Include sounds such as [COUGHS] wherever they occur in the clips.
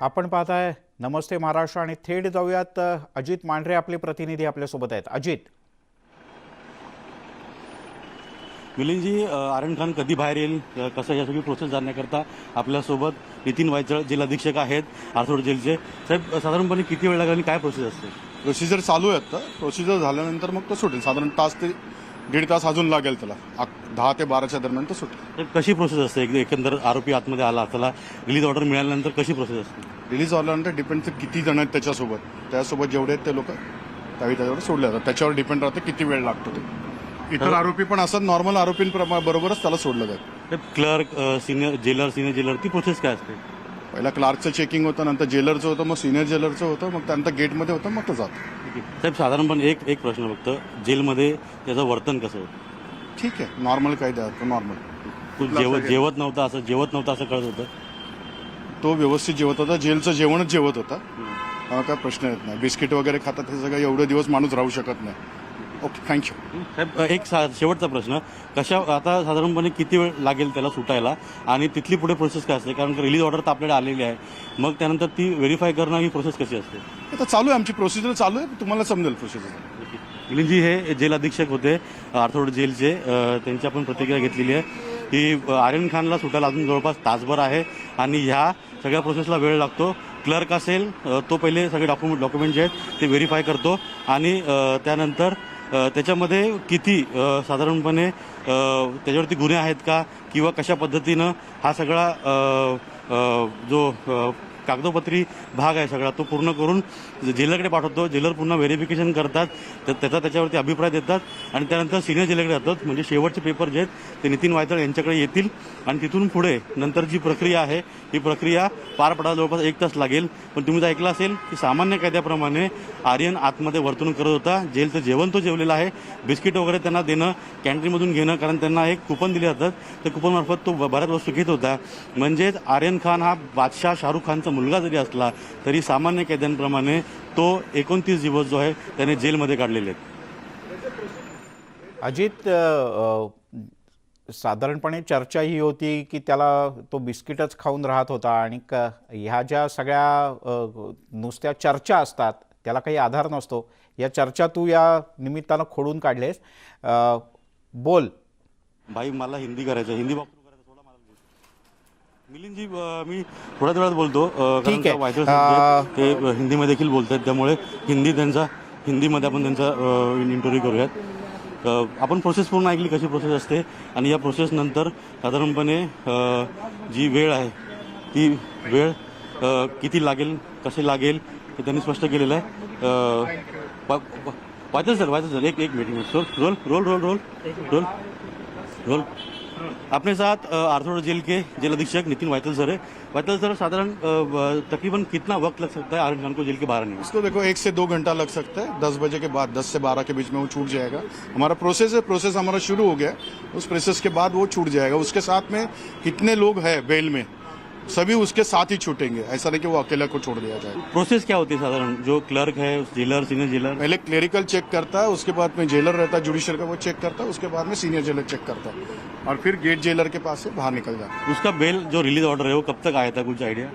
आपण पाहताय नमस्ते महाराष्ट्र आणि थेट जाऊयात अजित मांढरे आपले प्रतिनिधी आपल्यासोबत आहेत. अजित. मिलिंदजी अ, आरण खान कधी बाहेर येईल? कसं या सगळी प्रोसेस जाणण्याकरता आपल्यासोबत नितीन वायचळ जेल अधीक्षक आहेत आर्थोड जेलचे. साहेब साधारणपणे किती वेळ लागेल आणि काय प्रोसेस असते? प्रोसिजर चालू आहे आता. प्रोसिजर झाल्यानंतर मग तो सुटेल साधारण तास ते दीड तास अजून लागेल त्याला. अक- दहा ते बाराच्या दरम्यान तो सुटेल. साहेब कशी प्रोसेस असते? एक- एकंदर आरोपी आतमध्ये आला त्याला रिलीज ऑर्डर मिळाल्यानंतर कशी प्रोसेस असते? रिलीज झाल्यानंतर डिपेंड किती जण आहेत त्याच्यासोबत. त्यासोबत जेवढे आहेत ते लोक त्यावेळी त्याच्यावर सोडले जातात. त्याच्यावर डिपेंड राहते किती वेळ लागतो ते. इतर आरोपी पण असतात नॉर्मल आरोपींबरोबरच त्याला सोडलं जातं. Clerk senior jailer senior jailer ती प्रोसेस काय असते? पहिला क्लार्कचं चेकिंग होतं नंतर जेलरचं होतं मग सिनियर जेलरचं होतं मग त्यानंतर गेटमध्ये होतं मग तो जातो. साहेब साधारणपणे एक एक प्रश्न फक्त. जेलमध्ये त्याचं वर्तन कसं होतं? ठीक आहे. नॉर्मल कायदा तो नॉर्मल तो जेवत जेवत नव्हता असं जेवत नव्हतं असं कळत होतं? तो व्यवस्थित जेवत होता. जेलचं जेवणच जेवत होता. हा काय प्रश्न येत नाही. बिस्किट वगैरे खातात हे सगळं एवढे दिवस माणूस राहू शकत नाही. ओके थँक्यू साहेब एक सा- शेवटचा प्रश्न. कशा आता साधारणपणे किती वेळ लागेल त्याला सुटायला? आणि तिथली पुढे प्रोसेस काय असते? कारण रिलीज ऑर्डर तर आपल्याकडे आलेली आहे. मग त्यानंतर ती व्हेरीफाय करणं ही प्रोसेस कशी असते? आता चालू आहे आमची प्रोसिजर चालू आहे. तुम्हाला समजेल प्रोसिजर मिलिंदजी हे जेल अधीक्षक होते आर्थोड जेलचे. त्यांची आपण प्रतिक्रिया घेतलेली आहे. की आर्यन खानला सुटायला अजून जवळपास तासभर आहे. आणि ह्या सगळ्या प्रोसेसला वेळ लागतो. क्लर्क असेल तो पहिले सगळे डॉक्युमेंट डॉक्युमेंट जे आहेत ते व्हेरीफाय करतो. आणि त्यानंतर त्याच्यामध्ये किती साधारणपणे त्याच्यावरती गुन्हे आहेत का? किंवा कशा पद्धतीनं हा सगळा जो कागदोपत्री भाग आहे सगळा. तो पूर्ण करून जेलरकडे पाठवतो. जेलर पुन्हा व्हेरिफिकेशन करतात. तर त्याचा त्याच्यावरती अभिप्राय देतात. आणि त्यानंतर सिनियर जेलरकडे जातात. म्हणजे शेवटचे पेपर जे आहेत ते नितीन वायतळ यांच्याकडे येतील. आणि तिथून पुढे नंतर जी प्रक्रिया आहे ही प्रक्रिया पार पडायला जवळपास एक तास लागेल. पण तुम्ही जर ऐकलं असेल की सामान्य कायद्याप्रमाणे आर्यन आतमध्ये वर्तणूक करत होता. जेलचं जेवण तो जेवलेला आहे. बिस्किट वगैरे त्यांना देणं कॅन्टीनमधून घेणं कारण त्यांना एक कुपन दिले जातात. त्या कुपनमार्फत तो बऱ्याच वस्तू घेत होता. म्हणजेच आर्यन खान हा बादशाह शाहरुख खानचा मुलगा जरी असला तरी सामान्य कैद्यांप्रमाणे तो एकोणतीस दिवस जो आहे त्याने जेलमध्ये काढलेले आहेत. अजित साधारणपणे चर्चा ही होती की त्याला तो बिस्किटच खाऊन राहत होता आणि क ह्या ज्या सगळ्या नुसत्या चर्चा असतात त्याला काही आधार नसतो. या चर्चा तू या निमित्तानं खोडून काढलेस. बोल. भाई मला हिंदी करायचं हिंदी वापरून करायचं थोडा मला मिलिंदजी मी थोड्याच वेळात बोलतो ठीक आहे. आहेत, हिंदीमध्ये देखील बोलतात त्यामुळे हिंदी त्यांचा हिंदीमध्ये आपण त्यांचा इंटरव्ह्यू करूयात. आपण प्रोसेस पूर्ण ऐकली कशी प्रोसेस असते आणि या प्रोसेस नंतर साधारणपणे जी वेळ आहे ती वेळ किती लागेल कसे लागेल हे त्यांनी स्पष्ट केलेलं आहे. अं, वा- वा- वायदळ सर वायदळ सर एक एक minute roll roll roll roll roll roll roll. अपने साथ आर्थोड जेल के जेल अधीक्षक नितिन वाइतल सर है। वाइतल सर, साधारण तकरीबन कितना वक्त लग सकता है आर्यन खान को जेल के बाहर आने में? इसको देखो, एक से दो घंटा लग सकता है। दस बजे के बाद, दस से बारह के बीच में वो छूट जाएगा। हमारा प्रोसेस है प्रोसेस हमारा शुरू हो गया। उस प्रोसेस के बाद वो छूट जाएगा। उसके साथ में कितने लोग हैं बेल में? सभी उसके साथ ही छूटेंगे। ऐसा नहीं कि वो अकेला को छोड़ दिया जाए। प्रोसेस क्या होती है साधारण? जो क्लर्क है जेलर सीनियर जेलर पहले क्लेरिकल चेक करता है उसके बाद में जेलर रहता है जुडिशियल का वो चेक करता है उसके बाद में सीनियर जेलर चेक करता। है और फिर गेट जेलर के पास से बाहर निकल जाता। है उसका बेल जो रिलीज़ ऑर्डर है वो कब तक आया था? कुछ आइडिया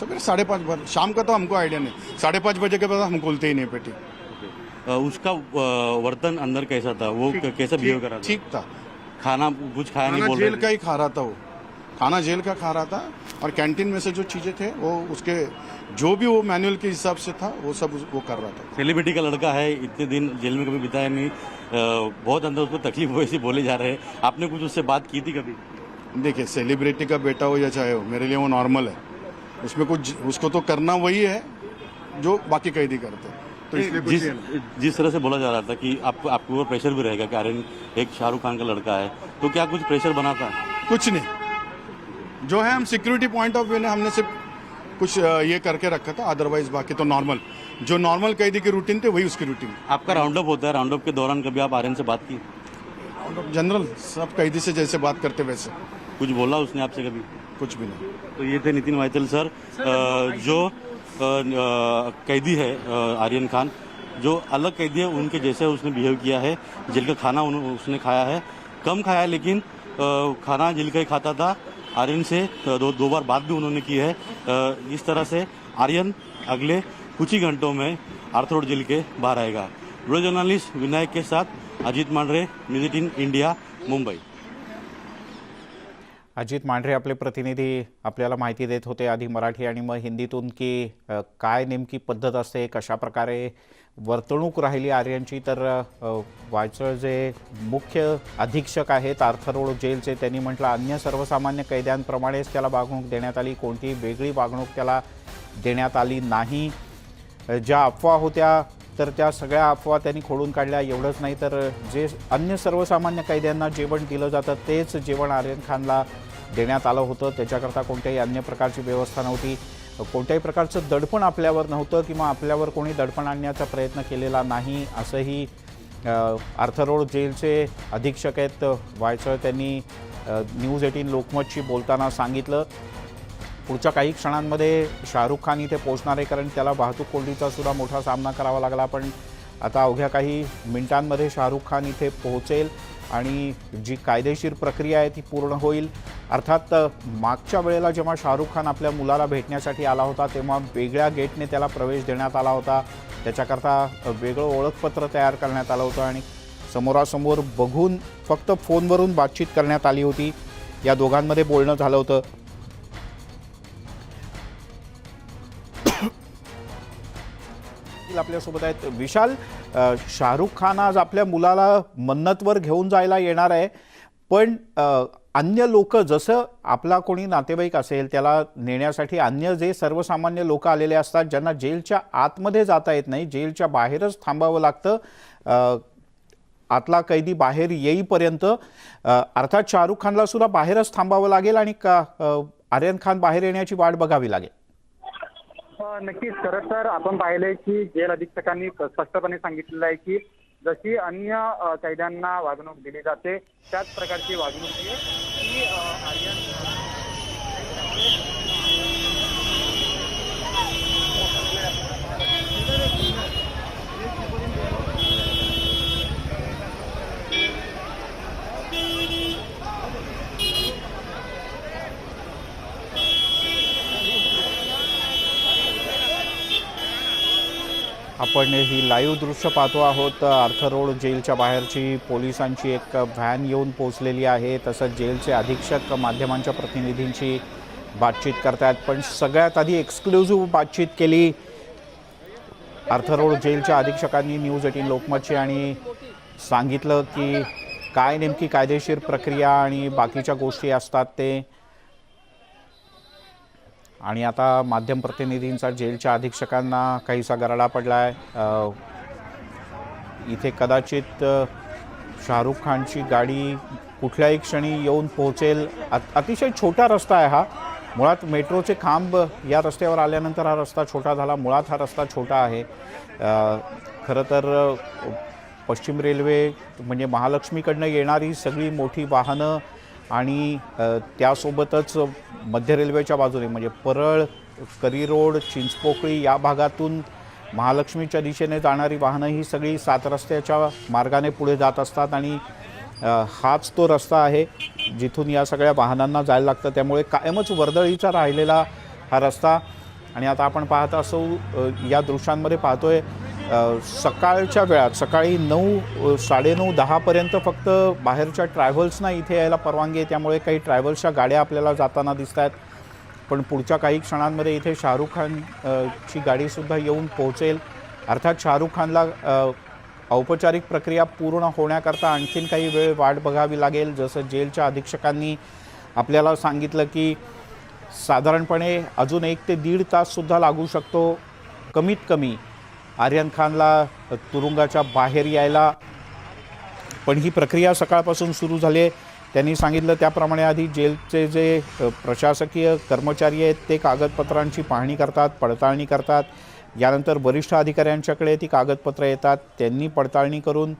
सवेरे साढ़े पाँच बजे शाम का तो हमको आइडिया नहीं। साढ़े पाँच बजे के बाद हम खोलते ही नहीं पेटी। उसका वर्तन अंदर कैसा था? वो कैसा बिहेव कर रहा था? ठीक था। खाना कुछ खाया नहीं बोल जेल का ही खा रहा था वो। खाना जेल का खा रहा था और कैंटीन में से जो चीज़ें थे वो उसके जो भी वो मैनुअल के हिसाब से था वो सब उस- वो कर रहा था। सेलिब्रिटी का लड़का है इतने दिन जेल में कभी बिताया नहीं बहुत अंदर उसको तकलीफ़ हुई ऐसी बोले जा रहे हैं। आपने कुछ उससे बात की थी कभी? देखिए सेलिब्रिटी का बेटा हो या चाहे हो मेरे लिए वो नॉर्मल है। उसमें कुछ उसको तो करना वही है जो बाकी कैदी करते हैं। तो इसलिए जिस जिस तरह से बोला जा रहा था कि आपको आपके ऊपर प्रेशर भी रहेगा कारण एक शाहरुख खान का लड़का है तो क्या कुछ प्रेशर बना था? कुछ नहीं। जो है हम सिक्योरिटी पॉइंट ऑफ़ व्यू ने हमने सिर्फ़ कुछ ये करके रखा था अदरवाइज़ बाकी तो नॉर्मल जो नॉर्मल कैदी की रूटीन थे वही उसकी रूटीन आपका राउंड अप होता है राउंड अप के दौरान कभी आप आर्यन से बात की? राउंड अप जनरल सब कैदी से जैसे बात करते वैसे। कुछ बोला उसने आपसे कभी? कुछ भी नहीं। तो ये थे नितिन वाइतल सर। अ, जो कैदी है आर्यन खान जो अलग कैदी है उनके जैसे उसने बिहेव किया है। जेल का खाना उसने खाया है। कम खाया है लेकिन खाना जेल का ही खाता था। आर्यन से दो दो बार बात भी उन्होंने की है। इस तरह से आर्यन अगले कुछ ही घंटों में आर्थरोड जेल के बाहर आएगा। वीडियो जर्नलिस्ट विनायक के साथ Ajit Mandre news in India Mumbai. Ajit Mandhare आपले प्रतिनिधी आपल्याला माहिती देत होते आधी मराठी आणि मग हिंदीतून की काय नेमकी पद्धत असते कशा प्रकारे वर्तणूक राहिली आर्यांची तर वायचळ जे मुख्य अधीक्षक आहेत आर्थरोड जेलचे त्यांनी म्हटलं अन्य सर्वसामान्य कैद्यांप्रमाणेच त्याला वागणूक देण्यात आली. कोणतीही वेगळी वागणूक त्याला देण्यात आली नाही. ज्या अफवा होत्या तर त्या सगळ्या अफवा त्यांनी खोडून काढल्या. एवढंच नाही तर जे अन्य सर्वसामान्य कैद्यांना जेवण दिलं जातं तेच जेवण आर्यन खानला देण्यात आलं होतं. त्याच्याकरता कोणत्याही अन्य प्रकारची व्यवस्था नव्हती. कोणत्याही प्रकारचं दडपण आपल्यावर नव्हतं किंवा आपल्यावर कोणी दडपण आणण्याचा प्रयत्न केलेला नाही असंही आर्थरोड जेलचे अधीक्षक आहेत व्हायचं त्यांनी न्यूज एटीन लोकमतशी बोलताना सांगितलं. पुढच्या काही क्षणांमध्ये शाहरुख खान इथे पोहोचणार आहे कारण त्याला वाहतूक कोंडीचा सुद्धा मोठा सामना करावा लागला पण आता अवघ्या काही मिनिटांमध्ये शाहरुख खान इथे पोहोचेल आणि जी कायदेशीर प्रक्रिया आहे ती पूर्ण होईल. अर्थात मागच्या वेळेला जेव्हा शाहरुख खान आपल्या मुलाला भेटण्यासाठी आला होता तेव्हा वेगळ्या गेटने त्याला प्रवेश देण्यात आला होता. त्याच्याकरता वेगळं ओळखपत्र तयार करण्यात आलं होतं आणि समोरासमोर बघून फक्त फोनवरून बातचीत करण्यात आली होती. या दोघांमध्ये बोलणं झालं होतं. आपल्यासोबत आहेत विशाल. शाहरुख खान आज आपल्या मुलाला मन्नतवर घेऊन जायला येणार आहे. पण अन्य लोक जसं आपला कोणी नातेवाईक असेल त्याला नेण्यासाठी अन्य जे सर्वसामान्य लोक आलेले असतात ज्यांना जेलच्या आतमध्ये जाता येत नाही जेलच्या बाहेरच थांबावं लागतं आतला कैदी बाहेर येईपर्यंत अर्थात शाहरुख खानला सुद्धा बाहेरच थांबावं लागेल आणि का आर्यन खान बाहेर येण्याची वाट बघावी लागेल. हो, नक्कीच. खरं तर आपण पाहिलंय की जेल अधीक्षकांनी स्पष्टपणे सांगितलेलं आहे की जशी अन्य कैद्यांना वागणूक दिली जाते त्याच प्रकारची वागणूक ही आर्यन आपण ही लाईव्ह दृश्य पाहतो आहोत. अर्थरोड जेलच्या बाहेरची पोलिसांची एक व्हॅन येऊन पोहोचलेली आहे. तसंच जेलचे अधीक्षक माध्यमांच्या प्रतिनिधींची बातचीत करतायत. पण सगळ्यात आधी एक्सक्लुझिव्ह बातचीत केली. अर्थरोड जेलच्या अधीक्षकांनी न्यूज एटीन लोकमतची आणि सांगितलं की काय नेमकी कायदेशीर प्रक्रिया आणि बाकीच्या गोष्टी असतात ते आणि आता माध्यम प्रतिनिधींचा जेलच्या अधीक्षकांना काहीसा गराडा पडला आहे इथे कदाचित शाहरुख खानची गाडी कुठल्याही क्षणी येऊन पोहोचेल. अत- अतिशय छोटा रस्ता आहे हा. मुळात मेट्रोचे खांब या रस्त्यावर आल्यानंतर हा रस्ता छोटा झाला. मुळात हा रस्ता छोटा आहे. खरं तर पश्चिम रेल्वे म्हणजे महालक्ष्मीकडनं येणारी सगळी मोठी वाहनं आणि त्यासोबतच मध्य रेल्वेच्या बाजूने म्हणजे परळ करी रोड चिंचपोकळी या भागातून महालक्ष्मीच्या दिशेने जाणारी वाहनं ही सगळी सात रस्त्याच्या मार्गाने पुढे जात असतात आणि हाच तो रस्ता आहे जिथून या सगळ्या वाहनांना जायला लागतं. त्यामुळे कायमच वर्दळीचा राहिलेला हा रस्ता. आणि आता आपण पाहत असो या दृश्यांमध्ये पाहतोय सकाळच्या वेळात सकाळी नऊ साडेनऊ दहापर्यंत फक्त बाहेरच्या ट्रॅव्हल्सना इथे यायला परवानगी आहे. त्यामुळे काही ट्रॅव्हल्सच्या गाड्या आपल्याला जाताना दिसत आहेत पण पुढच्या काही क्षणांमध्ये इथे शाहरुख खान ची गाडीसुद्धा येऊन पोहोचेल. अर्थात शाहरुख खानला औपचारिक प्रक्रिया पूर्ण होण्याकरता आणखीन काही वेळ वाट बघावी लागेल. जसं जेलच्या अधीक्षकांनी आपल्याला सांगितलं की साधारणपणे अजून एक ते दीड ताससुद्धा लागू शकतो. कमीत कमी आर्यन खानला तुरुंगाच्या बाहेर यायला. पण ही प्रक्रिया सकाळपासून सुरू झाली आहे. त्यांनी सांगितलं त्याप्रमाणे आधी जेलचे जे प्रशासकीय कर्मचारी आहेत ते कागदपत्रांची पाहणी करतात पडताळणी करतात. यानंतर वरिष्ठ अधिकाऱ्यांच्याकडे ती कागदपत्रं येतात. त्यांनी पडताळणी करून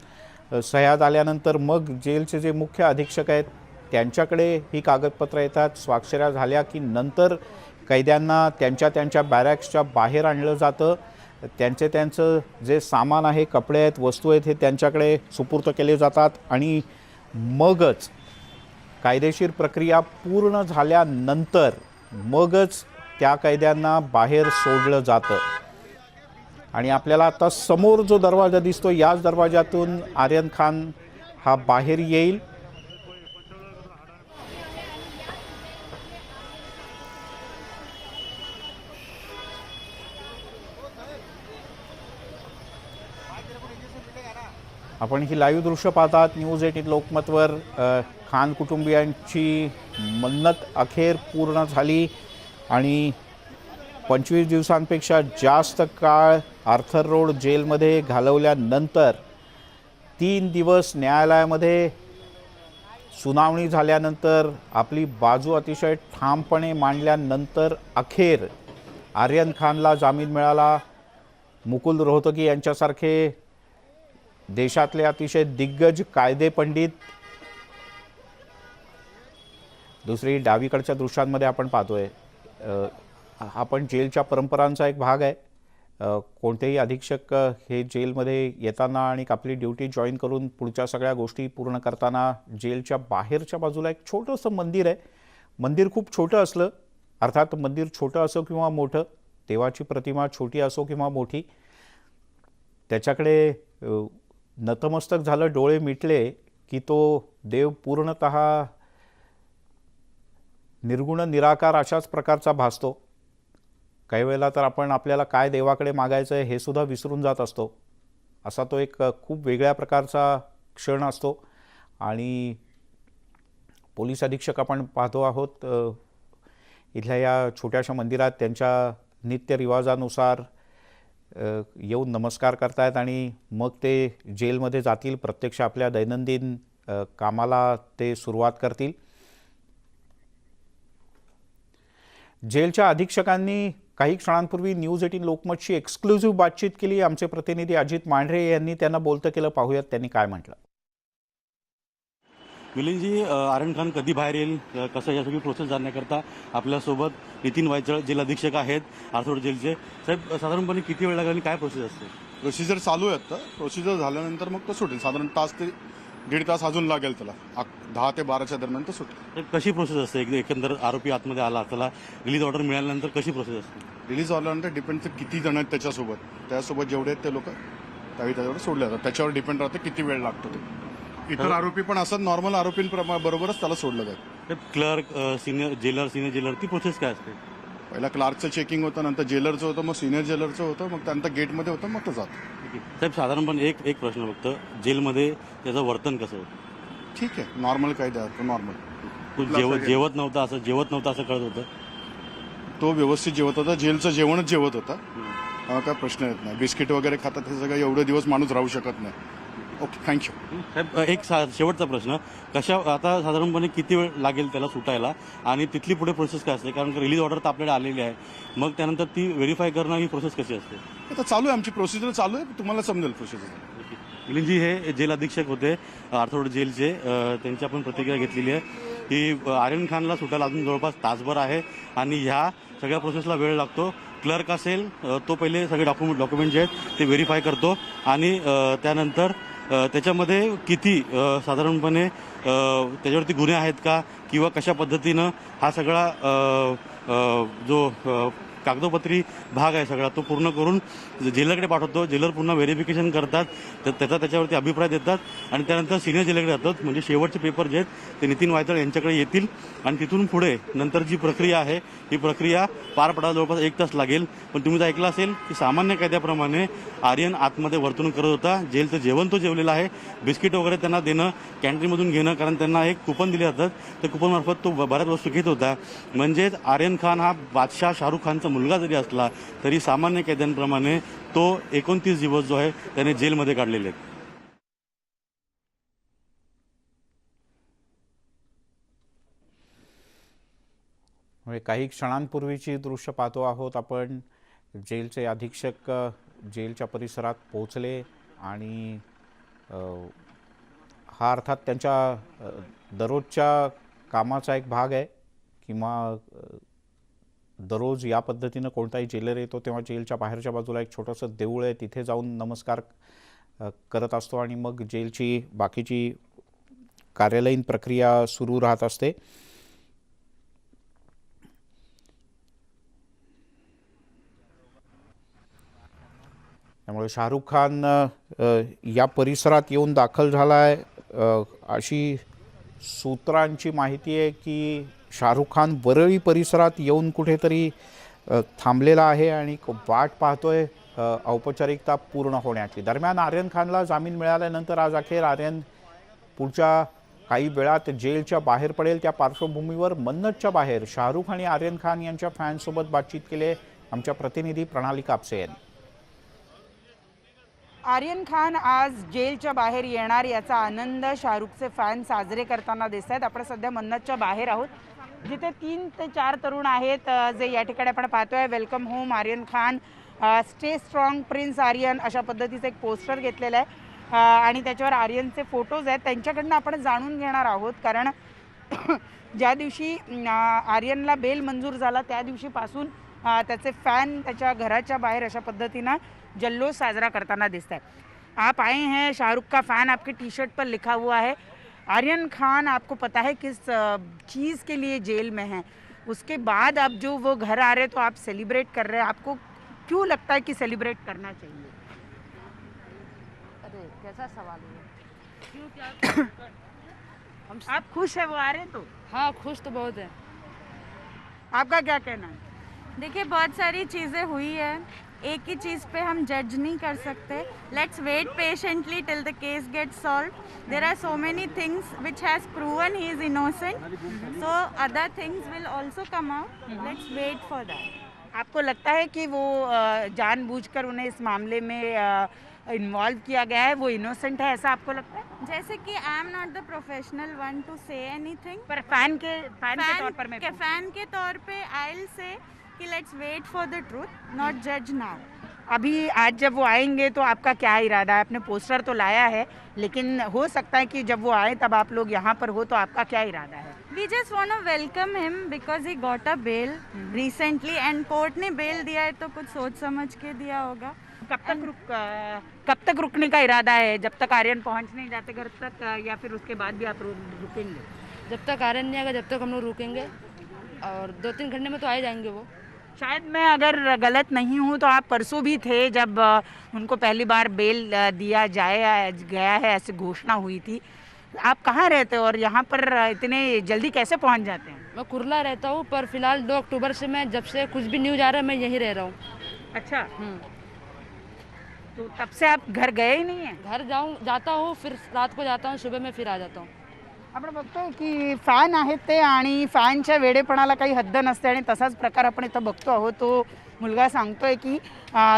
सह्यात आल्यानंतर मग जेलचे जे मुख्य अधीक्षक आहेत त्यांच्याकडे ही कागदपत्रं येतात. स्वाक्षऱ्या झाल्या की नंतर कैद्यांना त्यांच्या त्यांच्या बॅरॅक्सच्या बाहेर आणलं जातं. त्यांचे त्यांचं जे सामान आहे कपडे आहेत वस्तू आहेत हे त्यांच्याकडे सुपूर्त केले जातात आणि मगच कायदेशीर प्रक्रिया पूर्ण झाल्यानंतर मगच त्या कैद्यांना बाहेर सोडलं जातं. आणि आपल्याला आता समोर जो दरवाजा दिसतो याच दरवाजातून आर्यन खान हा बाहेर येईल. आपण ही लाईव्ह दृश्य पाहतात. न्यूज एटीन लोकमतवर खान कुटुंबियांची मन्नत अखेर पूर्ण झाली आणि पंचवीस दिवसांपेक्षा जास्त काळ आर्थर रोड जेलमध्ये घालवल्यानंतर तीन दिवस न्यायालयामध्ये सुनावणी झाल्यानंतर आपली बाजू अतिशय ठामपणे मांडल्यानंतर अखेर आर्यन खानला जामीन मिळाला. मुकुल रोहतगी यांच्यासारखे देशातले अतिशय दिग्गज कायदे पंडित. दुसरी डावीकडच्या दृश्यांमध्ये आपण पाहतोय आपण हा पण जेलच्या परंपरांचा एक भाग आहे. कोणतेही अधीक्षक हे जेलमध्ये येताना आणि आपली ड्युटी जॉईन करून पुढच्या सगळ्या गोष्टी पूर्ण करताना जेलच्या बाहेरच्या बाजूला एक छोटंसं मंदिर आहे. मंदिर खूप छोटं असलं अर्थात मंदिर छोटं असो किंवा मोठं देवाची प्रतिमा छोटी असो किंवा मोठी त्याच्याकडे नतमस्तक झालं डोळे मिटले की तो देव पूर्णत निर्गुण निराकार अशाच प्रकारचा भासतो. काही वेळेला तर आपण आपल्याला काय देवाकडे मागायचं आहे हे सुद्धा विसरून जात असतो. असा तो एक खूप वेगळ्या प्रकारचा क्षण असतो. आणि पोलीस अधीक्षक आपण पाहतो आहोत इथल्या या छोट्याशा मंदिरात त्यांच्या नित्यरिवाजानुसार येऊन नमस्कार करतायत आणि मग ते जेलमध्ये जातील प्रत्यक्ष आपल्या दैनंदिन कामाला ते सुरुवात करतील. जेलच्या अधीक्षकांनी काही क्षणांपूर्वी न्यूज एटीन लोकमतशी एक्सक्लुझिव्ह बातचीत केली. आमचे प्रतिनिधी अजित मांढरे यांनी त्यांना बोलतं केलं. पाहूयात त्यांनी काय म्हटलं. मिलिंदजी आर्यन खान कधी बाहेर येईल? कसं या सगळी प्रोसेस जाणण्याकरता आपल्यासोबत नितीन वायचळ जेल अधीक्षक आहेत आर्थोड जेलचे. साहेब साधारणपणे किती वेळ लागेल आणि काय प्रोसेस असते? प्रोसिजर चालू आहे आता. प्रोसिजर झाल्यानंतर मग तो सुटेल. साधारण तास ते दीड तास अजून लागेल त्याला. अक- दहा ते बाराच्या दरम्यान तो सुटेल. साहेब, कशी प्रोसेस असते? एक- एकंदर आरोपी आतमध्ये आला त्याला रिलीज ऑर्डर मिळाल्यानंतर कशी प्रोसेस असते? रिलीज झाल्यानंतर डिपेंड किती जण आहेत त्याच्यासोबत. त्यासोबत जेवढे आहेत ते लोक त्यावेळी त्याच्यावर सोडले जातात. त्याच्यावर डिपेंड राहते किती वेळ लागतो ते. इतर आरोपी पण असतात नॉर्मल आरोपींबरोबरच त्याला सोडलं जातं clerk senior jailer senior jailer ती प्रोसेस काय असते? पहिला क्लार्कचं चेकिंग होतं नंतर जेलरचं होतं मग सिनियर जेलरचं होतं मग त्यानंतर गेटमध्ये होतं मग तो जातो. साहेब साधारणपणे एक एक प्रश्न फक्त. जेलमध्ये त्याचं वर्तन कसं आहे ठीक आहे. नॉर्मल कायदा आहे तो नॉर्मल तो जेवत जेवत नव्हता असं जेवत नव्हतं असं कळत होतं? तो व्यवस्थित जेवत होता जेलचं जेवणच जेवत होता. हा काय प्रश्न येत नाही. बिस्किट वगैरे खातात हे सगळं एवढे दिवस माणूस राहू शकत नाही. ओके थँक्यू साहेब एक सा शेवटचा प्रश्न. कशा आता साधारणपणे किती वेळ लागेल त्याला सुटायला? आणि तिथली पुढे प्रोसेस काय असते? कारण रिलीज ऑर्डर तर आपल्याला आलेली आहे. मग त्यानंतर ती व्हेरीफाय करणं ही प्रोसेस कशी असते? आता चालू आहे आमची प्रोसिजर चालू आहे. तुम्हाला समजेल प्रोसिजर मिलिंदजी हे जेल अधीक्षक होते आर्थोड जेलचे. त्यांची आपण प्रतिक्रिया घेतलेली आहे. की आर्यन खानला सुटायला अजून जवळपास तासभर आहे. आणि ह्या सगळ्या प्रोसेसला वेळ लागतो. क्लर्क असेल तो पहिले सगळे डॉक्युमेंट डॉक्युमेंट जे आहेत ते व्हेरीफाय करतो. आणि त्यानंतर त्याच्यामध्ये किती साधारणपणे त्याच्यावरती गुन्हे आहेत का? किंवा कशा पद्धतीनं हा सगळा जो कागदोपत्री भाग आहे सगळा. तो पूर्ण करून जेलरकडे पाठवतो. जेलर पुन्हा व्हेरिफिकेशन करतात. तर त्याचा त्याच्यावरती अभिप्राय देतात. आणि त्यानंतर सिनियर जेलरकडे जातात. म्हणजे शेवटचे पेपर जे आहेत ते नितीन वायतळ यांच्याकडे येतील. आणि तिथून पुढे नंतर जी प्रक्रिया आहे ही प्रक्रिया पार पडायला जवळपास एक तास लागेल. पण तुम्ही जर ऐकलं असेल की सामान्य कायद्याप्रमाणे आर्यन आतमध्ये वर्तणूक करत होता. जेलचं जेवण तो जेवलेला आहे. बिस्किट वगैरे त्यांना देणं कॅन्टीनमधून घेणं कारण त्यांना एक कुपन दिले जातात. त्या कुपनमार्फत तो बऱ्याच वस्तू घेत होता. म्हणजेच आर्यन खान हा बादशाह शाहरुख खानचा मुलगा जरी असला तरी सामान्य कैद्यांप्रमाणे तो एकोणतीस दिवस जो आहे त्याने जेलमध्ये काढलेले आहेत. म्हणजे काही क्षणांपूर्वीची दृश्य पाहतो आहोत आपण. जेलचे अधीक्षक जेलच्या परिसरात पोहोचले आणि हा अर्थात त्यांच्या दररोजच्या कामाचा एक भाग आहे किंवा दररोज या पद्धतीनं कोणताही जेलर येतो तेव्हा जेलच्या बाहेरच्या बाजूला एक छोटंसं देऊळ आहे तिथे जाऊन नमस्कार करत असतो आणि मग जेलची बाकीची कार्यालयीन प्रक्रिया सुरू राहत असते. त्यामुळे शाहरुख खान या परिसरात येऊन दाखल झाला आहे अशी सूत्रांची माहिती आहे की शाहरुख खान वरळी परिसरात येऊन कुठेतरी थांबलेला आहे आणि वाट पाहतोय औपचारिकता पूर्ण होण्याची. दरम्यान आर्यन खानला जामीन मिळाल्यानंतर आज अखेर आर्यन पुढच्या काही वेळात जेलच्या बाहेर पडेल. त्या पार्श्वभूमीवर मन्नतच्या बाहेर शाहरुख आणि आर्यन खान यांच्या फॅन्ससोबत बातचीत केले आमच्या प्रतिनिधी प्रणाली कापसे यांनी आर्यन खान आज जेलच्या बाहेर येणार याचा आनंद शाहरुखचे फॅन साजरे करताना दिसत आहेत आपण सध्या मन्नतच्या बाहेर आहोत. जिथे तीन ते चार तरुण आहेत जे या ठिकाणी आपण पाहतोय. Welcome home Aryan Khan stay strong prince Aryan अशा पद्धतीचं एक पोस्टर घेतलेलं आहे. आणि त्याच्यावर आर्यनचे फोटोज आहेत. त्यांच्याकडनं आपण जाणून घेणार आहोत. कारण [COUGHS] ज्या दिवशी आर्यनला बेल मंजूर झाला त्या दिवशीपासून त्याचे फॅन त्याच्या घराच्या बाहेर अशा पद्धतीनं जल्लोष साजरा करताना दिसत आहे आप आए हैं शाहरुख का फ़ैन आपके टी शर्ट पर लिखा हुआ है. आर्यन खान आपको पता है किस चीज़ के लिए जेल में हैं। उसके बाद अब जो वो घर आ रहे तो आप सेलिब्रेट कर रहे हैं। आपको क्यों लगता है कि सेलिब्रेट करना चाहिए? अरे कैसा सवाल है? हम आप खुश है वो आ रहे हैं तो? हाँ खुश तो बहुत है। आपका क्या कहना है? देखिए बहुत सारी चीज़ें हुई है। एक ही चीज़ पे हम जज नहीं कर सकते। Let's wait patiently till the case get solve there are so many things which has proven he is innocent so other things will also come out let's wait for that आपको लगता है कि वो जानबूझकर उन्हें इस मामले में इन्वॉल्व किया गया है? वो इनोसेंट है ऐसा आपको लगता है? जैसे कि I am not the professional one to say anything per fan के फ़ैन के तौर पर मैं फ़ैन के तौर पे आई विल से कि let's wait for the truth not जज नाउ अभी आज जब वो आएँगे तो आपका क्या इरादा है? आपने पोस्टर तो लाया है लेकिन हो सकता है कि जब वो आए तब आप लोग यहाँ पर हो तो आपका क्या इरादा है? We just want to welcome him because he got a bail recently and court ने बेल दिया है तो कुछ सोच समझ के दिया होगा। कब तक रुक कब तक रुकने का इरादा है? जब तक आर्यन पहुँच नहीं जाते घर तक या फिर उसके बाद भी आप रुकेंगे? जब तक आर्यन नहीं आएगा जब तक हम लोग रुकेंगे। और दो तीन घंटे में तो आ जाएँगे वो। शायद मैं अगर गलत नहीं हूँ तो आप परसों भी थे जब उनको पहली बार बेल दिया जाए गया है ऐसी घोषणा हुई थी। आप कहाँ रहते हो और यहाँ पर इतने जल्दी कैसे पहुँच जाते हैं? मैं कुरला रहता हूँ पर फ़िलहाल दो अक्टूबर से मैं जब से कुछ भी न्यूज़ आ रहा है मैं यहीं रह रहा हूँ। अच्छा। हम्म। तो तब से आप घर गए ही नहीं हैं? घर जाऊँ जाता हूँ फिर रात को जाता हूँ सुबह में फिर आ जाता हूँ। आपण बघतोय की फॅन आहेत ते आणि फॅनच्या वेडेपणाला काही हद्द नसते आणि तसाच प्रकार आपण इथं बघतो आहोत. तो मुलगा सांगतोय की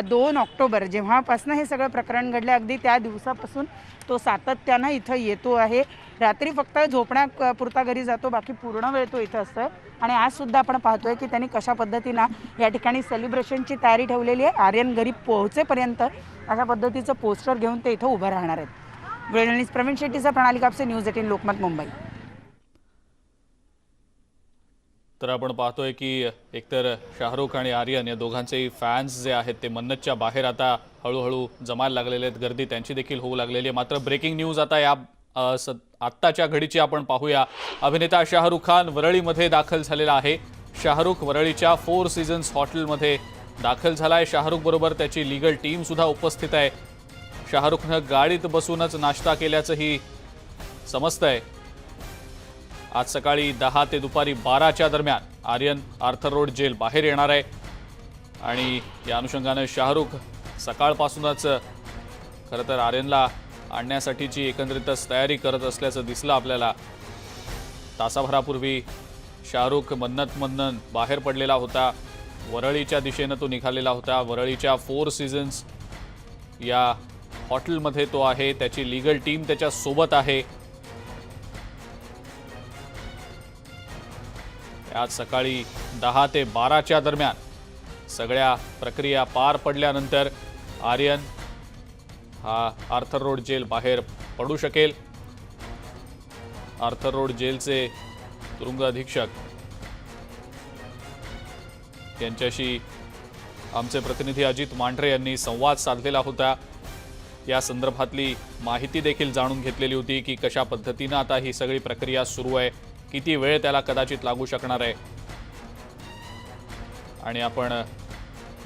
दोन ऑक्टोबर जेव्हापासून हे सगळं प्रकरण घडलं अगदी त्या दिवसापासून तो सातत्यानं इथं येतो आहे. रात्री फक्त झोपण्यापुरता घरी जातो बाकी पूर्ण वेळ तो इथं असतो आणि आजसुद्धा आपण पाहतोय की त्यांनी कशा पद्धतीनं या ठिकाणी सेलिब्रेशनची तयारी ठेवलेली आहे. आर्यन घरी पोहोचेपर्यंत अशा पद्धतीचं पोस्टर घेऊन ते इथं उभं राहणार आहेत. जर्नलिस्ट प्रवीण शेट्टीचा प्रणाली कापसे न्यूज एटीन लोकमत मुंबई. तर आपण पाहतोय की एकतर शाहरुख आणि आर्यन या दोघांचेही फॅन्स जे आहेत ते मन्नतच्या बाहेर आता हळूहळू जमायला लागलेले आहेत. गर्दी त्यांची देखील होऊ लागलेली आहे. मात्र ब्रेकिंग न्यूज आता या स आत्ताच्या घडीची आपण पाहूया. अभिनेता शाहरुख खान वरळीमध्ये दाखल झालेला आहे. शाहरुख वरळीच्या फोर सीझन्स हॉटेलमध्ये दाखल झाला आहे शाहरुख बरोबर त्याची लिगल टीम सुद्धा उपस्थित आहे. शाहरुखनं गाडीत बसूनच नाश्ता केल्याचंही समजतंय. आज सकाळी दहा ते दुपारी बाराच्या दरम्यान आर्यन आर्थर रोड जेल बाहेर येणार आहे. आणि या अनुषंगानं शाहरुख सकाळपासूनच खरं तर आर्यनला आणण्यासाठीची एकंदरीतच तयारी करत असल्याचं दिसलं आपल्याला. तासाभरापूर्वी शाहरुख मन्नत मन्नन बाहेर पडलेला होता. वरळीच्या दिशेनं तो निघालेला होता. वरळीच्या फोर सीझन्स या हॉटेलमध्ये तो आहे त्याची लिगल टीम त्याच्यासोबत आहे. आज सकाळी दहा ते बाराच्या दरम्यान सगळ्या प्रक्रिया पार पडल्यानंतर आर्यन हा आर्थर रोड जेल बाहेर पडू शकेल. आर्थर रोड जेलचे तुरुंग अधीक्षक यांच्याशी आमचे प्रतिनिधी अजित मांढरे यांनी संवाद साधलेला होता. या संदर्भातली माहिती देखील जाणून घेतलेली होती की कशा पद्धतीनं आता ही सगळी प्रक्रिया सुरू आहे किती वेळ त्याला कदाचित लागू शकणार आहे. आणि आपण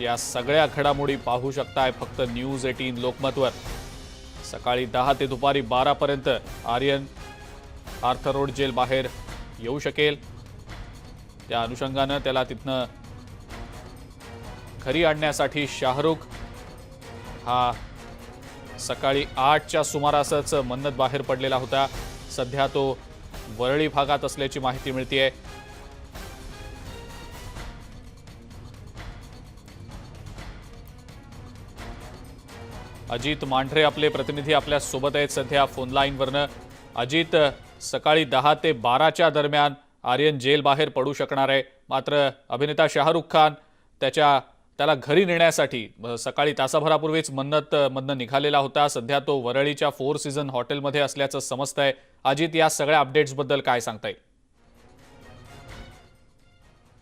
या सगळ्या घडामोडी पाहू शकताय फक्त न्यूज एटीन लोकमतवर. सकाळी दहा ते दुपारी बारापर्यंत आर्यन आर्थर रोड जेल बाहेर येऊ शकेल. त्या अनुषंगानं त्याला तिथनं घरी आणण्यासाठी शाहरुख हा सकाळी आठच्या सुमारासच मन्नत बाहेर पडलेला होता. सध्या तो वरळी भागात असल्याची माहिती मिळते अजित मांढरे आपले प्रतिनिधी आपल्यासोबत आहेत. सध्या फोन लाईनवरनं अजित सकाळी दहा ते बाराच्या दरम्यान आर्यन जेल बाहेर पडू शकणार आहे. मात्र अभिनेता शाहरुख खान त्याच्या त्याला घरी नेण्यासाठी सकाळी तासाभरापूर्वीच मन्नत मधनं निघालेला होता. सध्या तो वरळीच्या फोर सीझन हॉटेलमध्ये असल्याचं समजतंय अजित या सगळ्या अपडेट्सबद्दल काय सांगता येईल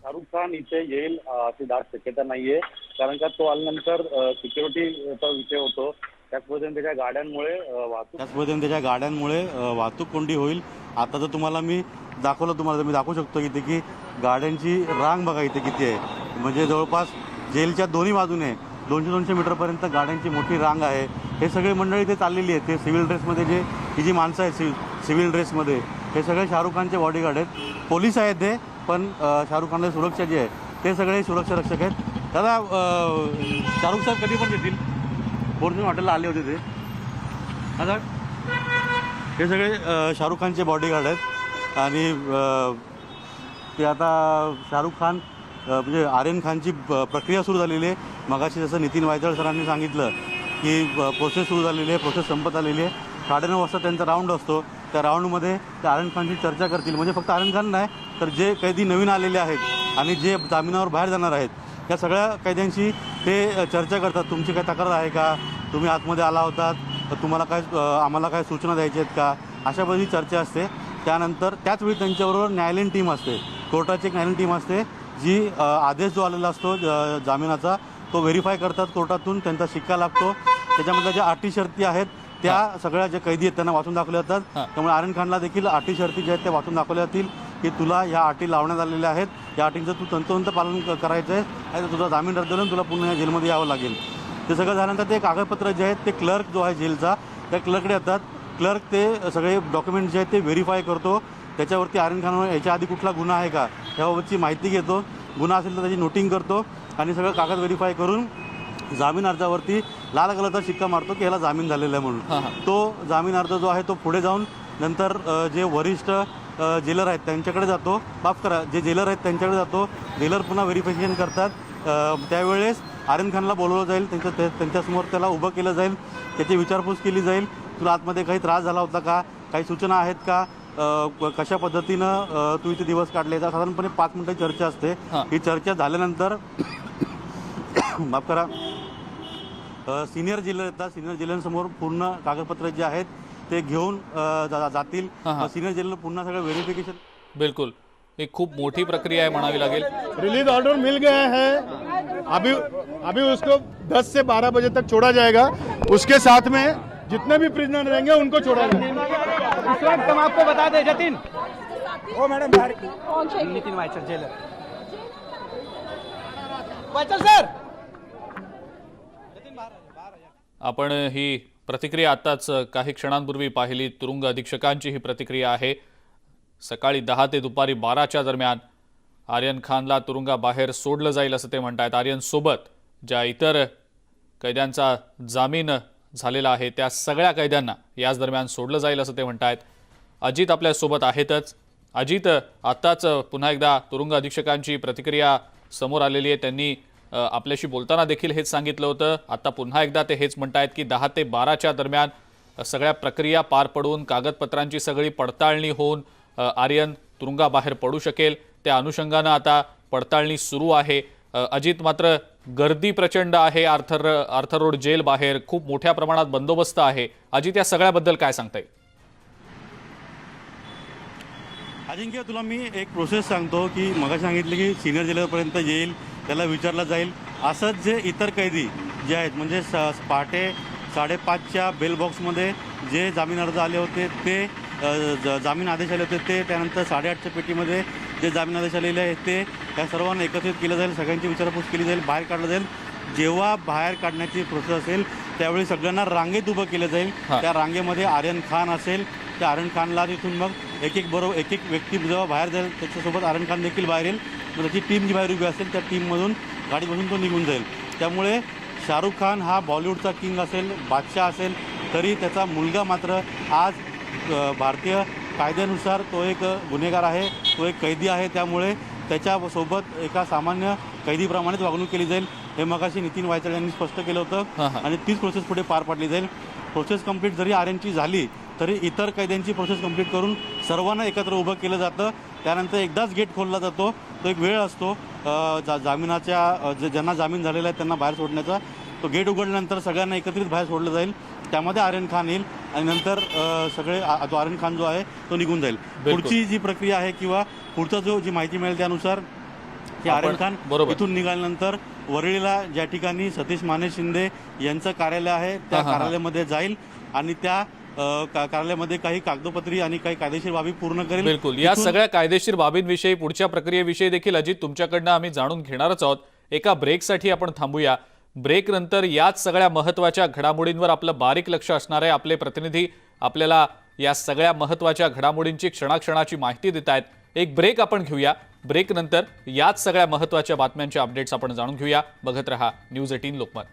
शाहरुख खान इथे येईल अशी दाट शक्यता नाहीये. कारण का तो आल्यानंतर सिक्युरिटीचा विषय होतो. त्याच पद्धतीने त्याच्या गाड्यांमुळे वाहतूक त्याच पद्धतीने त्याच्या गाड्यांमुळे वाहतूक कोंडी होईल. आता जर तुम्हाला मी दाखवलं तुम्हाला तर मी दाखवू शकतो इथे की गाड्यांची रांग बघा इथे किती आहे. म्हणजे जवळपास जेलच्या दोन्ही बाजूने दोनशे दोनशे मीटरपर्यंत गाड्यांची मोठी रांग आहे. हे सगळे मंडळी इथे चाललेली आहेत. ते सिव्हिल ड्रेसमध्ये जे ही जी माणसं आहेत सिव्हिल सिव्हिल ड्रेसमध्ये हे सगळे शाहरुख खानचे बॉडीगार्ड आहेत. पोलीस आहेत ते पण शाहरुख खानला सुरक्षा जी आहे ते सगळे सुरक्षा रक्षक आहेत. दादा शाहरुख साहेब कधी पण येतील फोर्चून हॉटेलला आले होते ते. आता हे सगळे शाहरुख खानचे बॉडीगार्ड आहेत. आणि ते आता शाहरुख खान म्हणजे आर्यन खानची प- प्रक्रिया सुरू झालेली आहे. मगाशी जसं नितीन वायदळ सरांनी सांगितलं की प्रोसेस सुरू झालेली आहे प्रोसेस संपत आलेली आहे. साडेनऊ वाजता त्यांचा राऊंड असतो. त्या राऊंडमध्ये ते आर्यन खानची चर्चा करतील. म्हणजे फक्त आर्यन खान नाही तर जे कैदी नवीन आलेले आहेत आणि जे जामिनावर बाहेर जाणार आहेत या सगळ्या कैद्यांशी ते चर्चा करतात. तुमची काय तक्रार आहे का? तुम्ही आतमध्ये आला होतात. तर तुम्हाला काय आम्हाला काय सूचना द्यायच्या आहेत का? अशा पद्धती चर्चा असते. त्यानंतर त्याचवेळी त्यांच्याबरोबर न्यायालयीन टीम असते. कोर्टाची एक न्यायालयीन टीम असते. जी आदेश जो आलेला असतो ज- जामिनाचा तो व्हेरीफाय करतात कोर्टातून त्यांचा शिक्का लागतो. त्याच्यामधल्या ज्या अटी शर्ती आहेत त्या सगळ्या ज्या कैदी आहेत त्यांना वाचून दाखवल्या जातात. त्यामुळे आर्यन खानला देखील अटी शर्ती ज्या आहेत त्या वाचून दाखवल्या जातील की तुला ह्या अटी लावण्यात आलेल्या आहेत. या अटींचं तू तंतोतंत पालन क- करायचं आहे आणि तुझा जामीन रद्द होऊन तुला पुन्हा या जेलमध्ये यावं लागेल. ते सगळं झाल्यानंतर ते कागदपत्र जे आहेत ते क्लर्क जो आहे जेलचा त्या क्लर्ककडे येतात. क्लर्क ते सगळे डॉक्युमेंट जे आहेत ते व्हेरीफाय करतो. त्याच्यावरती आर्यन खानवर याच्या आधी कुठला गुन्हा आहे का याबाबतची माहिती घेतो. गुन्हा असेल तर त्याची नोटिंग करतो आणि सगळं कागद व्हेरीफाय करून जामीन अर्जावरती लाल कलरचा शिक्का मारतो की ह्याला जामीन झालेला आहे म्हणून. तो जामीन अर्ज जो आहे तो पुढे जाऊन नंतर जे वरिष्ठ जेलर आहेत त्यांच्याकडे जातो. माफ करा जे जेलर आहेत त्यांच्याकडे जातो. जेलर पुन्हा व्हेरिफिकेशन करतात. त्यावेळेस आर्यन खानला बोलवलं जाईल. त्यांच्या त्या- त्यांच्यासमोर त्याला उभं केलं जाईल. त्याची विचारपूस केली जाईल. तुला आतमध्ये काही त्रास झाला होता का? काही सूचना आहेत क- कशा पद्धतीनं तू इथे दिवस काढले तर साधारणपणे पाच मिनिटं चर्चा असते. हां. चर्चा झाल्यानंतर [COUGHS] माफ करा. सिनियर जेलर येतात सिनियर जेलरसमोर पूर्ण कागदपत्र जे आहेत ते घेऊन जातील. सिनियर जेलर पुन्हा सगळं व्हेरिफिकेशन बिलकुल. ही खूप मोठी प्रक्रिया आहे म्हणावी लागेल. रिलीज ऑर्डर मिल गया है। अभी अभी उसको 10 से 12 बजे तक छोड़ा जाएगा। उसके साथ में जितने भी प्रिजनर रहेंगे उनको छोड़ा जाएगा। इस वक्त हम आपको बता दें जतिन। ओ madam Nitin Waychal jailer. Waychal sir! आपण ही प्रतिक्रिया आत्ताच काही क्षणांपूर्वी पाहिली. तुरुंग अधीक्षकांची ही प्रतिक्रिया आहे. सकाळी दहा ते दुपारी बाराच्या दरम्यान आर्यन खानला तुरुंगाबाहेर सोडलं जाईल असं ते म्हणतायत. आर्यन सोबत ज्या इतर कैद्यांचा जामीन झालेला आहे. त्या सगळ्या कैद्यांना याच दरम्यान सोडलं जाईल असं ते म्हणत आहेत अजित आपल्यासोबत आहेतच. अजित आत्ताच पुन्हा एकदा तुरुंग अधीक्षकांची प्रतिक्रिया समोर आलेली आहे. त्यांनी आपल्याशी बोलताना देखील हेच सांगितलं होतं. आता पुन्हा एकदा ते हेच म्हणत आहेत की दहा ते बाराच्या दरम्यान सगळ्या प्रक्रिया पार पडून कागदपत्रांची सगळी पडताळणी होऊन आर्यन तुरुंगाबाहेर पडू शकेल. त्या अनुषंगानं आता पडताळणी सुरू आहे. अजित मात्र गर्दी प्रचंड आहे. आर्थर आर्थर रोड जेल बाहेर खूप मोठ्या प्रमाणात बंदोबस्त आहे. अजित या सगळ्याबद्दल काय सांगता येईल? अजिंक्य तुला मी एक प्रोसेस सांगतो की मग सांगितलं की सिनियर जेलरपर्यंत येईल त्याला विचारलं जाईल. असंच जे इतर कैदी जे आहेत म्हणजे स पहाटे साडेपाचच्या बेल बॉक्समध्ये जे जामीन अर्ज आले होते ते जामीन आदेश आले होते ते त्यानंतर साडेआठच्या पेटीमध्ये जे जामीन आदेश आलेले आहेत ते या सर्वांना एकत्रित केलं जाईल सगळ्यांची विचारपूस केली जाईल बाहेर काढलं जाईल. जेव्हा बाहेर काढण्याची प्रोसेस असेल त्यावेळी सगळ्यांना रांगेत उभं केलं जाईल. त्या रांगेमध्ये आर्यन खान असेल त्या आर्यन खानला तिथून मग एक एक बरोबर एक एक व्यक्ती जेव्हा बाहेर जाईल त्याच्यासोबत आर्यन खान देखील बाहेर येईल. मग त्याची टीम जी बाहेर उभी असेल त्या टीममधून गाडी बसून तो निघून जाईल. त्यामुळे शाहरुख खान हा बॉलिवूडचा किंग असेल बादशाह असेल तरी त्याचा मुलगा मात्र आज भारतीय कायद्यानुसार तो एक गुन्हेगार आहे तो एक कैदी आहे. त्यामुळे त्याच्यासोबत एका सामान्य कैदीप्रमाणेच वागणूक केली जाईल हे मगाशी नितीन वायचळ यांनी स्पष्ट केलं होतं. आणि तीच प्रोसेस पुढे पार पाडली जाईल. प्रोसेस कंप्लीट जरी आर्यनची झाली तरी इतर कैद्यांची प्रोसेस कंप्लीट करून सर्वांना एकत्र उभं केलं जातं. त्यानंतर एकदाच गेट खोलला जातो. तो एक वेळ असतो. जा जामिनाच्या ज्यांना जामीन झालेला आहे त्यांना बाहेर सोडण्याचा. तो गेट उघडल्यानंतर सगळ्यांना एकत्रित बाहेर सोडलं जाईल त्यामध्ये आर्यन खान येईल आणि नंतर सगळे तो आर्यन खान जो आहे तो निघून जाईल. पुढची जी प्रक्रिया आहे किंवा पुढचा जो जी माहिती मिळेल त्यानुसार हे आर्यन खान. इथून निघाल्यानंतर वरळीला ज्या ठिकाणी सतीश माने शिंदे यांचं कार्यालय आहे त्या. कार्यालयामध्ये जाईल आणि त्या का- कार्यालयामध्ये काही कागदोपत्री आणि काही कायदेशीर बाबी पूर्ण करेल बिलकुल या सगळ्या कायदेशीर बाबींविषयी पुढच्या प्रक्रियेविषयी देखील अजित तुमच्याकडनं आम्ही जाणून घेणारच आहोत एका ब्रेकसाठी आपण थांबूया ब्रेक नंतर याच सगळ्या महत्त्वाच्या घडामोडींवर आपलं बारीक लक्ष असणार आहे. आपले प्रतिनिधी आपल्याला या सगळ्या महत्त्वाच्या घडामोडींची क्षणाक्षणाची माहिती देत आहेत एक ब्रेक आपण घेऊया. ब्रेक नंतर याच सगळ्या महत्त्वाच्या बातम्यांच्या अपडेट्स आपण जाणून घेऊया. बघत रहा न्यूज एटीन लोकमत.